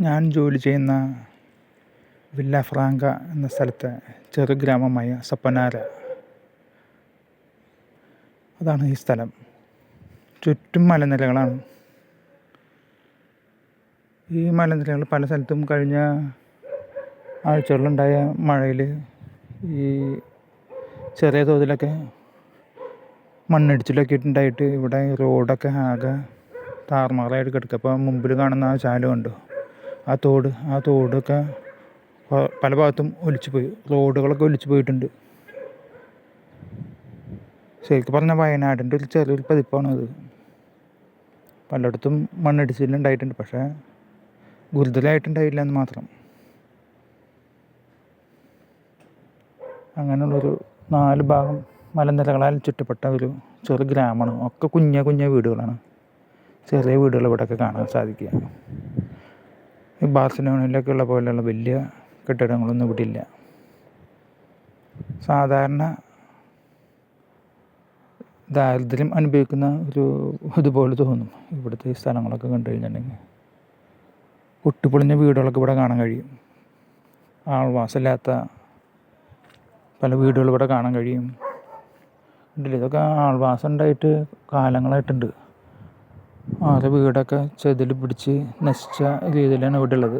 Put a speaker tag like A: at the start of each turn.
A: ഞാൻ ജോലി ചെയ്യുന്ന വില്ല ഫ്രാങ്ക എന്ന സ്ഥലത്തെ ചെറു ഗ്രാമമായ സപ്പനാര. അതാണ് ഈ സ്ഥലം. ചുറ്റും മലനിരകളാണ്. ഈ മലനിരകൾ പല സ്ഥലത്തും കഴിഞ്ഞ ആഴ്ചകളിലുണ്ടായ മഴയിൽ ഈ ചെറിയ തോതിലൊക്കെ മണ്ണിടിച്ചിലൊക്കെ ഉണ്ടായിട്ട് ഇവിടെ റോഡൊക്കെ ആകെ താറുമാറായിട്ട് കിടക്കുക അപ്പോൾ മുമ്പിൽ കാണുന്ന ആ ചാൽ കണ്ടു? ആ തോട് ആ തോടൊക്കെ പല ഭാഗത്തും ഒലിച്ചു പോയി. റോഡുകളൊക്കെ ഒലിച്ചു പോയിട്ടുണ്ട്. ശരിക്കും പറഞ്ഞാൽ വയനാടിന്റെ ഒരു ചെറിയൊരു പതിപ്പാണ് അത്. പലയിടത്തും മണ്ണിടിച്ചിലുണ്ടായിട്ടുണ്ട് പക്ഷേ ഗുരുതരമായിട്ടുണ്ടായില്ല എന്ന് മാത്രം. അങ്ങനെയുള്ളൊരു നാല് ഭാഗം മലനിരകളാൽ ചുറ്റപ്പെട്ട ഒരു ചെറു ഗ്രാമമാണ്. ഒക്കെ കുഞ്ഞ കുഞ്ഞ വീടുകളാണ്. ചെറിയ വീടുകൾ ഇവിടെയൊക്കെ കാണാൻ സാധിക്കുക. ഈ ബാർസലോണയിലൊക്കെയുള്ള പോലെയുള്ള വലിയ കെട്ടിടങ്ങളൊന്നും ഇവിടെ ഇല്ല സാധാരണ ദാരിദ്ര്യം അനുഭവിക്കുന്ന ഒരു ഇതുപോലെ തോന്നും ഇവിടുത്തെ ഈ സ്ഥലങ്ങളൊക്കെ കണ്ടു കഴിഞ്ഞിട്ടുണ്ടെങ്കിൽ. ഒട്ടുപൊളിഞ്ഞ വീടുകളൊക്കെ ഇവിടെ കാണാൻ കഴിയും. ആൾവാസമില്ലാത്ത പല വീടുകളും ഇവിടെ കാണാൻ കഴിയും. ഇതൊക്കെ ആൾവാസം ഉണ്ടായിട്ട് കാലങ്ങളായിട്ടുണ്ട്. ആറ് വീടൊക്കെ ചെതിൽ പിടിച്ച് നശിച്ച രീതിയിലാണ് ഇവിടെ ഉള്ളത്